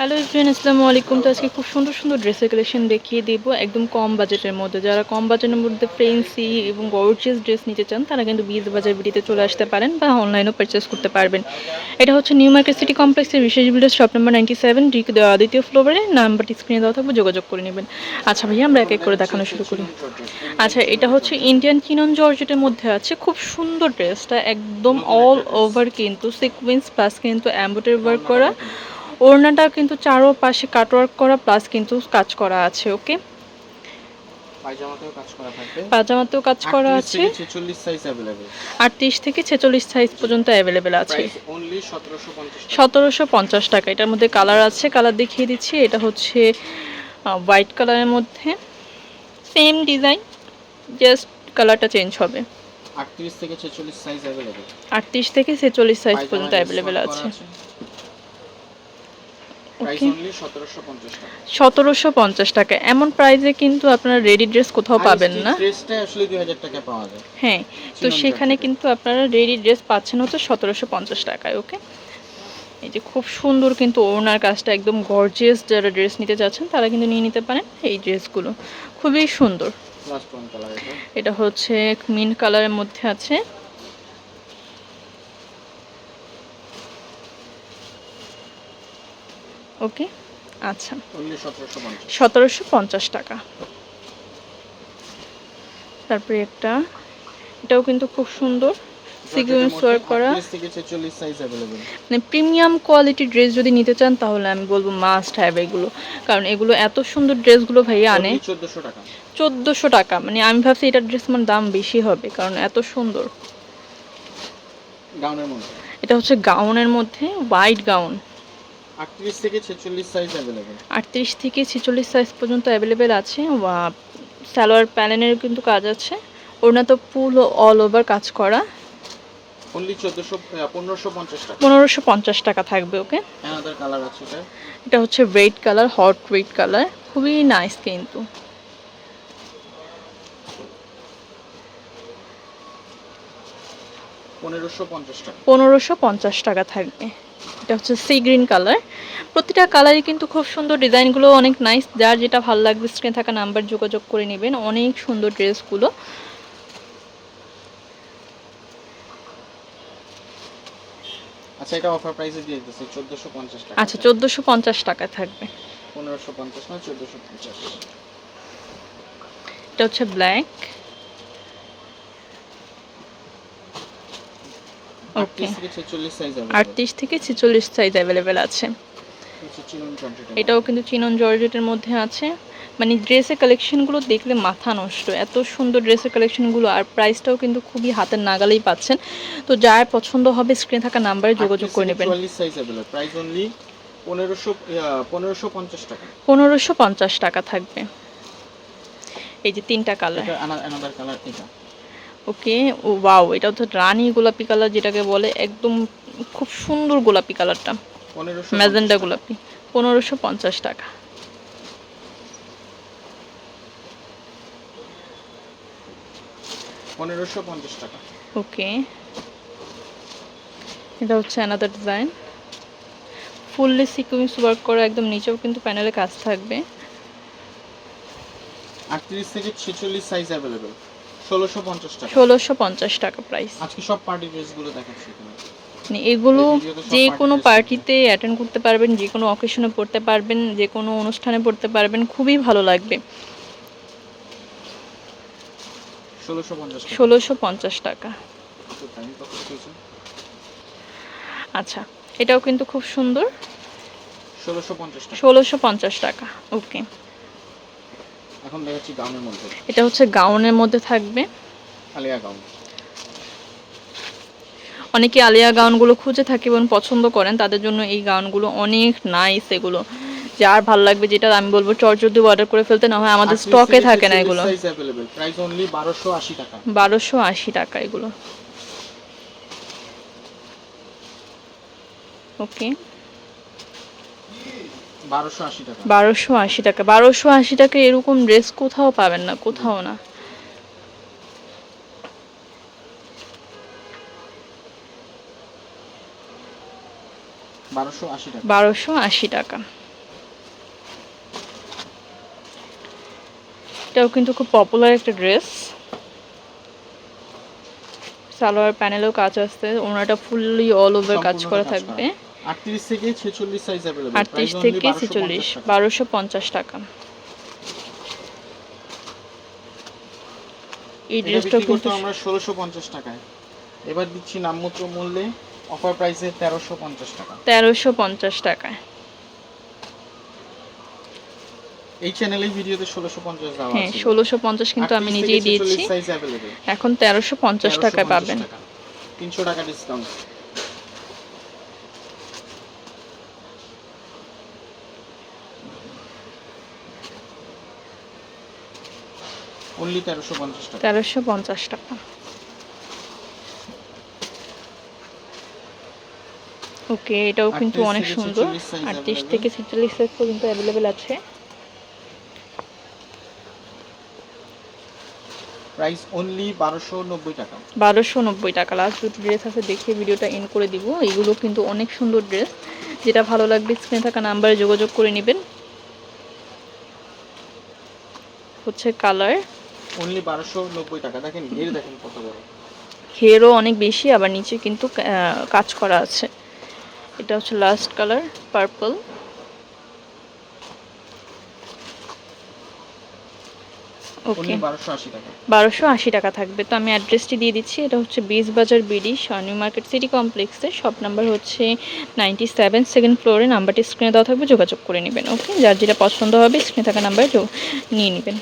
Hello everyone আসসালামু আলাইকুম। তো আজকে খুব সুন্দর সুন্দর ড্রেসের কালেকশন দেখিয়ে দিব, একদম কম বাজেটের মধ্যে। যারা কম বাজেটের মধ্যে ফ্রেন্সি এবং গর্জিয়াস ড্রেস নিতে চান, তারা কিন্তু বিজ বাজার বিডিতে চলে আসতে পারেন বা অনলাইনেও পারচেস করতে পারবেন। এটা হচ্ছে নিউ মার্কেট সিটি কমপ্লেক্সের বিশেষ builder shop number ninety seven দ্বিতীয় ফ্লোরে নাম্বারটি স্ক্রিনে দেওয়া থাকবে, যোগাযোগ করে নেবেন। আচ্ছা ভাইয়া, আমরা এক এক করে দেখানো শুরু করি। আচ্ছা এটা হচ্ছে ইন্ডিয়ান কিনন জর্জেটের মধ্যে আছে। খুব সুন্দর ড্রেসটা একদম অল ওভার কিন্তু সিকুয়েন্স প্লাস কিন্তু অ্যাম্বোটারি ওয়ার্ক করা। ওড়নাটা কিন্তু চারো পাশে কাটওয়ার্ক করা প্লাস কিন্তু কাজ করা আছে ওকে পাজামাতেও কাজ করা আছে। আটত্রিশ থেকে ছেচল্লিশ সাইজ পর্যন্ত অ্যাভেলেবেল আছে। সতেরোশো পঞ্চাশ টাকা। এটার মধ্যে কালার আছে কালার দেখিয়ে দিচ্ছি। এটা হচ্ছে হোয়াইট কালারের মধ্যে। সেম ডিজাইন জাস্ট কালারটা চেঞ্জ হবে। আটত্রিশ থেকে ছেচল্লিশ সাইজ অ্যাভেলেবেল আটত্রিশ থেকে ছেচল্লিশ সাইজ পর্যন্ত অ্যাভেলেবেল আছে। সতেরোশো পঞ্চাশ টাকা। এমন প্রাইসে কিন্তু আপনারা রেডি ড্রেস কোথাও পাবেন না। ড্রেসটা আসলে 2000 টাকা পাওয়া যায়। হ্যাঁ তো সেখানে কিন্তু আপনারা রেডি ড্রেস পাচ্ছেন হচ্ছে সতেরোশো পঞ্চাশ টাকায় ওকে এই যে খুব সুন্দর কিন্তু ওনার কাজটা একদম গর্জিয়াস যারা ড্রেস নিতে চাচ্ছেন তারা কিন্তু নিয়ে নিতে পারেন এই ড্রেসগুলো খুবই সুন্দর। এটা। হচ্ছে মিন কালারের মধ্যে আছে। ওকে? আচ্ছা। সতেরোশো পঞ্চাশ। টাকা। তারপরে একটা এটাও কিন্তু খুব সুন্দর। সিকুয়েন্স করা। মানে প্রিমিয়াম কোয়ালিটি ড্রেস যদি নিতে চান তাহলে আমি বলব মাস্ট হ্যাভ এগুলো। কারণ এগুলো এত সুন্দর ড্রেসগুলো ভাইয়া আনে। চোদ্দশো টাকা। চোদ্দোশো টাকা। মানে আমি ভাবছি এটার ড্রেস আমার মানে দাম বেশি হবে কারণ এত সুন্দর। এটা হচ্ছে গাউনের মধ্যে হোয়াইট গাউন 38 থেকে 46 সাইজ अवेलेबल আটত্রিশ থেকে ছেচল্লিশ সাইজ পর্যন্ত অ্যাভেলেবেল আছে বা- সালোয়ার প্যানেলের কিন্তু কাজ আছে ওড়না তো ফুল অল ওভার কাজ করা অনলি 1400 1550 টাকা পনেরোশো পঞ্চাশ টাকা থাকবে ওকে অ্যানাদার কালার আছে এটা এটা হচ্ছে red colour hot red colour খুবই নাইস কিন্তু পনেরোশো পঞ্চাশ টাকা পনেরোশো পঞ্চাশ টাকা থাকবে এটা হচ্ছে সি গ্রিন কালার। প্রতিটা কালারই কিন্তু খুব সুন্দর ডিজাইনগুলো অনেক নাইস যার যেটা ভালো লাগবে স্ক্রিনে থাকা নাম্বার যোগাযোগ করে নেবেন। অনেক সুন্দর ড্রেসগুলো। আচ্ছা এটা অফার প্রাইসে দিয়ে দিতেছি চোদ্দোশো পঞ্চাশ টাকা। আচ্ছা চোদ্দোশো পঞ্চাশ টাকা থাকবে। পনেরোশো পঞ্চাশ না চোদ্দোশো পঞ্চাশ। এটা হচ্ছে ব্ল্যাক ওকে আটত্রিশ থেকে ছেচল্লিশ সাইজ অ্যাভেলেবেল আছে। এটাও কিন্তু চিনন জর্জেটের মধ্যে আছে। মানে ড্রেসের কালেকশনগুলো দেখলে মাথা নষ্ট। এত সুন্দর ড্রেসের কালেকশনগুলো আর প্রাইসটাও কিন্তু খুবই হাতের নাগালেই পাচ্ছেন। তো যার পছন্দ হবে স্ক্রিনে থাকা নাম্বারে যোগাযোগ করে নেবেন। পনেরোশো পঞ্চাশ টাকা। থাকবে। এই যে তিনটা কালার কালার এটা। ওকে ও ওয়াও এটা তো রানী গোলাপি কালার যেটাকে বলে একদম খুব সুন্দর গোলাপি কালারটা। ম্যাজেন্ডা গোলাপি পনেরোশো পঞ্চাশ টাকা। পনেরোশো পঞ্চাশ টাকা। ওকে এটা হচ্ছে অ্যানাদার ডিজাইন ফুললি ওয়ার্ক করা একদম নিচেও কিন্তু প্যানেলে কাজ থাকবে। আটত্রিশ থেকে ছেচল্লিশ সাইজ অ্যাভেলেবেল ষোলোশো পঞ্চাশ টাকা। ষোলোশো পঞ্চাশ টাকা প্রাইস আজকে সব পার্টি ড্রেসগুলো দেখাচ্ছি মানে এগুলো যে কোনো পার্টিতে অ্যাটেন্ড করতে পারবেন যে কোনো অকেশনে পড়তে পারবেন যে কোনো অনুষ্ঠানে পড়তে পারবেন খুবই ভালো লাগবে। ষোলোশো পঞ্চাশ টাকা। হয়েছে? আচ্ছা এটাও কিন্তু খুব সুন্দর। ষোলোশো পঞ্চাশ টাকা। ওকে এখন দেখাচ্ছি গাউনের মধ্যে। এটা হচ্ছে গাউনের মধ্যে থাকবে। আলিয়া গাউন। অনেকে আলিয়া গাউনগুলো খুঁজে থাকে এবং পছন্দ করেন তাদের জন্য এই গাউনগুলো অনেক নাইস এগুলো। যার ভালো লাগবে যেটা আমি বলব চটজলদি অর্ডার করে ফেলতে না হয় আমাদের স্টকে থাকে না এগুলো। প্রাইস অনলি বারোশো আশি টাকা। বারোশো আশি টাকা এগুলো। ওকে বারোশো আশি টাকা। বারোশো আশি টাকা। এরকম ড্রেস কোথাও পাবেন না কোথাও না। বারোশো আশি টাকা। এটাও কিন্তু খুব পপুলার একটা ড্রেস সালোয়ার প্যানেলেও কাজ আসছে। ওনাটা ফুললি অল ওভার কাজ করা থাকবে। আটত্রিশ থেকে ছেচল্লিশ সাইজ অ্যাভেলেবল আটত্রিশ থেকে ছেচল্লিশ বারোশো পঞ্চাশ টাকা। এই করতো কিন্তু আমরা ষোলোশো পঞ্চাশ টাকায়। এবার দিচ্ছি নামমাত্র মূল্যে অফার প্রাইসে তেরোশো পঞ্চাশ টাকা। তেরোশো পঞ্চাশ টাকায়। এই চ্যানেলের ভিডিওতে ষোলোশো পঞ্চাশ দেওয়া হ্যাঁ আছে। ষোলোশো পঞ্চাশ কিন্তু আমি নিজেই দিয়েছি। এখন তেরোশো পঞ্চাশ টাকায় পাবেন। তিনশো টাকা ডিসকাউন্ট অনলি তেরোশো পঞ্চাশ টাকা। তেরোশো পঞ্চাশ টাকা। ওকে এটাও কিন্তু অনেক সুন্দর। 46 আটত্রিশ থেকে ছেচল্লিশ সাইজ পর্যন্ত অ্যাভেলেবেল আছে। প্রাইস অনলি বারোশো নব্বই টাকা। বারোশো নব্বই টাকা। লাস্ট দুটো ড্রেস আছে দেখে ভিডিওটা এন্ড করে দিব। এগুলো কিন্তু অনেক সুন্দর ড্রেস যেটা ভালো লাগবে স্ক্রিনে থাকা নাম্বারে যোগাযোগ করে নেবেন। হচ্ছে কালার অনলি বারোশো নব্বই টাকা। দেখেন ঘের দেখেন কত বড়। হেয়ারও অনেক বেশি আবার নিচে কিন্তু কাজ করা আছে। এটা হচ্ছে লাস্ট কালার পার্পল ওকে বারোশো আশি টাকা। থাকবে। তো আমি অ্যাড্রেসটি দিয়ে দিচ্ছি। এটা হচ্ছে Bis Bazar BD new market city কমপ্লেক্সে শপ নাম্বার হচ্ছে নাইনটি সেভেন সেকেন্ড ফ্লোরে নাম্বারটি স্ক্রিনে দেওয়া থাকবে। যোগাযোগ করে নেবেন ওকে যার যেটা পছন্দ হবে স্ক্রিনে থাকা নাম্বারে নিয়ে নেবেন।